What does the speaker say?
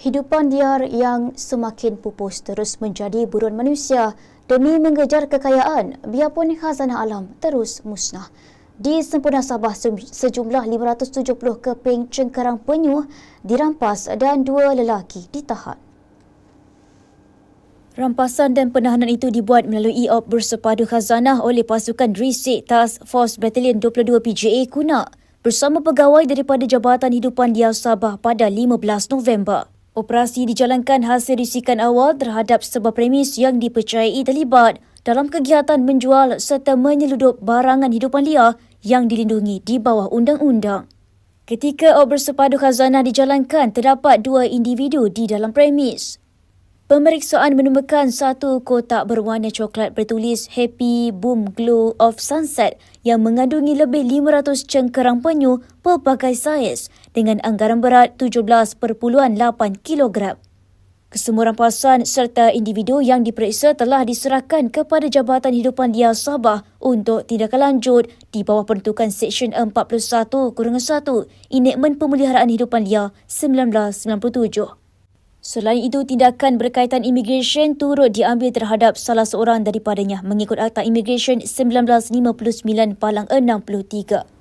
Hidupan liar yang semakin pupus terus menjadi buruan manusia demi mengejar kekayaan biarpun khazanah alam terus musnah. Di sempurna Sabah sejumlah 570 keping cengkarang penyu dirampas dan dua lelaki ditahan. Rampasan dan penahanan itu dibuat melalui op bersepadu khazanah oleh pasukan Risik Task Force Battalion 22 PJA Kuna bersama pegawai daripada Jabatan Hidupan Liar Sabah pada 15 November. Operasi dijalankan hasil risikan awal terhadap sebuah premis yang dipercayai terlibat dalam kegiatan menjual serta menyeludup barangan hidupan liar yang dilindungi di bawah undang-undang. Ketika op bersepadu khazanah dijalankan, terdapat dua individu di dalam premis. Pemeriksaan menemukan satu kotak berwarna coklat bertulis Happy Boom Glow of Sunset yang mengandungi lebih 500 cengkerang penyu pelbagai saiz dengan anggaran berat 17.8 kg. Kesemua rampasan serta individu yang diperiksa telah diserahkan kepada Jabatan Hidupan Liar Sabah untuk tindakan lanjut di bawah peruntukan Seksyen 41-1 Enakmen Pemeliharaan Hidupan Liar 1997. Selain itu, tindakan berkaitan imigresen turut diambil terhadap salah seorang daripadanya mengikut Akta Imigresen 1959 Palang 63.